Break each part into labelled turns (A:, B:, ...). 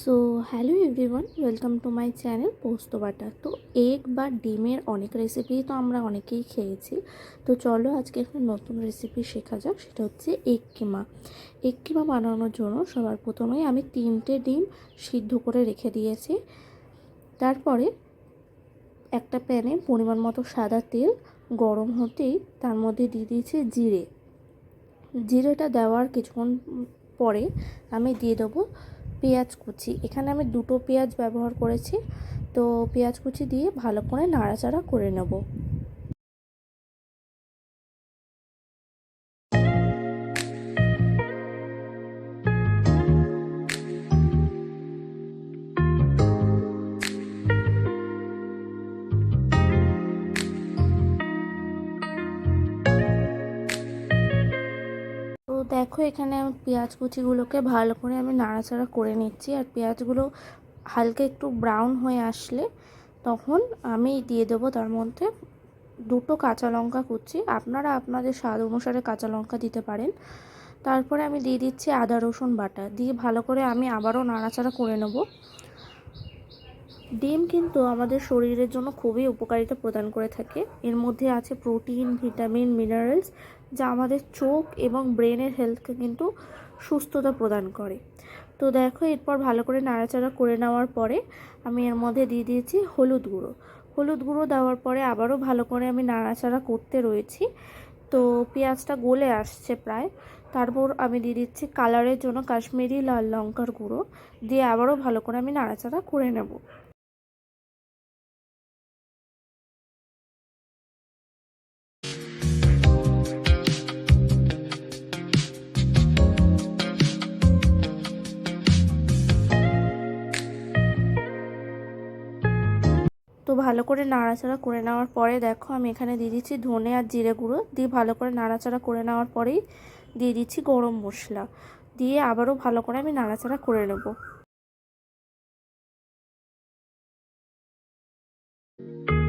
A: So hello everyone welcome to my channel পোস্ত বাটা তো এগ বা ডিমের অনেক রেসিপি তো আমরা অনেকেই খেয়েছি। তো চলো আজকে একটা নতুন রেসিপি শেখা যাক, সেটা হচ্ছে এগ কিমা। এগ কিমা বানানোর জন্য সবার প্রথমেই আমি তিনটে ডিম সিদ্ধ করে রেখে দিয়েছি। তারপরে একটা প্যানে পরিমাণ মতো সাদা তেল গরম হতেই তার মধ্যে দিয়ে দিয়েছি জিরে। জিরেটা দেওয়ার কিছুক্ষণ পরে আমি দিয়ে দেবো পেঁয়াজ কুচি। এখানে আমি দুটো পেঁয়াজ ব্যবহার করেছি। তো পেঁয়াজ কুচি দিয়ে ভালো করে নাড়াচাড়া করে নেব। দেখো, এখানে আমি পেঁয়াজ কুচিগুলোকে ভালো করে আমি নাড়াচাড়া করে নিচ্ছি। আর পেঁয়াজগুলো হালকা একটু ব্রাউন হয়ে আসলে তখন আমি দিয়ে দেবো তার মধ্যে দুটো কাঁচা লঙ্কা কুচি। আপনারা আপনাদের স্বাদ অনুসারে কাঁচা লঙ্কা দিতে পারেন। তারপরে আমি দিয়ে দিচ্ছি আদা, রসুন বাটা। দিয়ে ভালো করে আমি আবারও নাড়াচাড়া করে নেব। ডিম কিন্তু আমাদের শরীরের জন্য খুবই উপকারিতা প্রদান করে থাকে। এর মধ্যে আছে প্রোটিন, ভিটামিন, মিনারেলস যা আমাদের চোখ এবং ব্রেনের হেলথকে কিন্তু সুস্থতা প্রদান করে। তো দেখো, এরপর ভালো করে নাড়াচাড়া করে নেওয়ার পরে আমি এর মধ্যে দিয়ে দিয়েছি হলুদ গুঁড়ো। হলুদ গুঁড়ো দেওয়ার পরে আবারও ভালো করে আমি নাড়াচাড়া করতে রয়েছি। তো পেঁয়াজটা গলে আসছে প্রায়। তারপর আমি দিয়ে দিচ্ছি কালারের জন্য কাশ্মীরি লাল লঙ্কার গুঁড়ো। দিয়ে আবারও ভালো করে আমি নাড়াচাড়া করে নেব। তো ভালো করে নাড়াচাড়া করে নেওয়ার পরে দেখো আমি এখানে দিয়ে দিচ্ছি ধনে আর জিরে গুঁড়ো। দিয়ে ভালো করে নাড়াচাড়া করে নেওয়ার পরেই দিয়ে দিচ্ছি গরম মশলা। দিয়ে আবারও ভালো করে আমি নাড়াচাড়া করে নেব। তো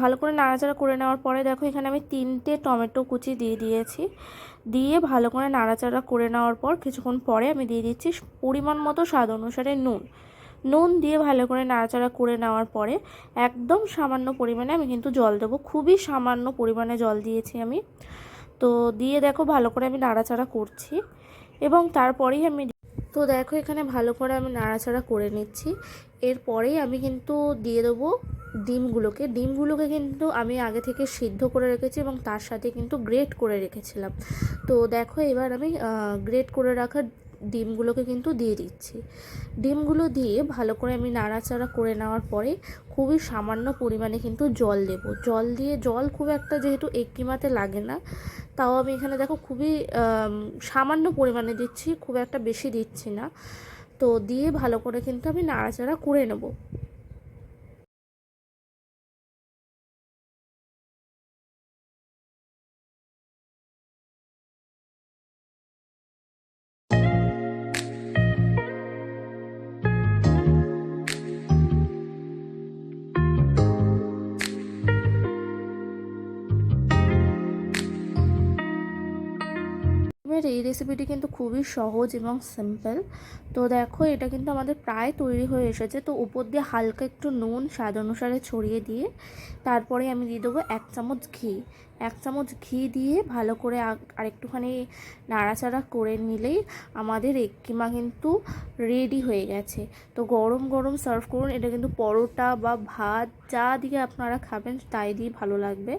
A: ভালো করে নাড়াচাড়া করে নেওয়ার পরে দেখো এখানে আমি তিনটে টমেটো কুচি দিয়ে দিয়েছি। দিয়ে ভালো করে নাড়াচাড়া করে নেওয়ার পর কিছুক্ষণ পরে আমি দিয়ে দিচ্ছি পরিমাণ মতো স্বাদ অনুসারে নুন। নুন দিয়ে ভালো করে নাড়াচাড়া করে নেওয়ার পরে একদম সামান্য পরিমাণে আমি কিন্তু জল দেবো। খুবই সামান্য পরিমাণে জল দিয়েছি আমি। তো দিয়ে দেখো ভালো করে আমি নাড়াচাড়া করছি এবং তারপরেই আমি তো দেখো এখানে ভালো করে আমি নাড়াচাড়া করে নিচ্ছি। এরপরেই আমি কিন্তু দিয়ে দেবো ডিমগুলোকে। ডিমগুলোকে কিন্তু আমি আগে থেকে সিদ্ধ করে রেখেছি এবং তার সাথে কিন্তু গ্রেট করে রেখেছিলাম। তো দেখো এবার আমি গ্রেট করে রাখা ডিমগুলোকে কিন্তু দিয়ে দিচ্ছি। ডিমগুলো দিয়ে ভালো করে আমি নাড়াচাড়া করে নেওয়ার পরে খুবই সামান্য পরিমাণে কিন্তু জল দেব। জল দিয়ে, জল খুব একটা যেহেতু একটিমাতে লাগে না, তাও আমি এখানে দেখো খুবই সামান্য পরিমাণে দিচ্ছি, খুব একটা বেশি দিচ্ছি না। তো দিয়ে ভালো করে কিন্তু আমি নাড়াচাড়া করে নেব। এবার এই রেসিপিটি কিন্তু খুবই সহজ এবং সিম্পল তো দেখো, এটা কিন্তু আমাদের প্রায় তৈরি হয়ে এসেছে। তো উপর দিয়ে হালকা একটু নুন স্বাদ অনুসারে ছড়িয়ে দিয়ে তারপরে আমি দিয়ে দেবো এক চামচ ঘি। এক চামচ ঘি দিয়ে ভালো করে আরেকটুখানি নাড়াচাড়া করে নিলেই আমাদের এক কিমা কিন্তু রেডি হয়ে গেছে। তো গরম গরম সার্ভ করুন। এটা কিন্তু পরোটা বা ভাত যা দিয়ে আপনারা খাবেন, তাই দিয়ে ভালো লাগবে।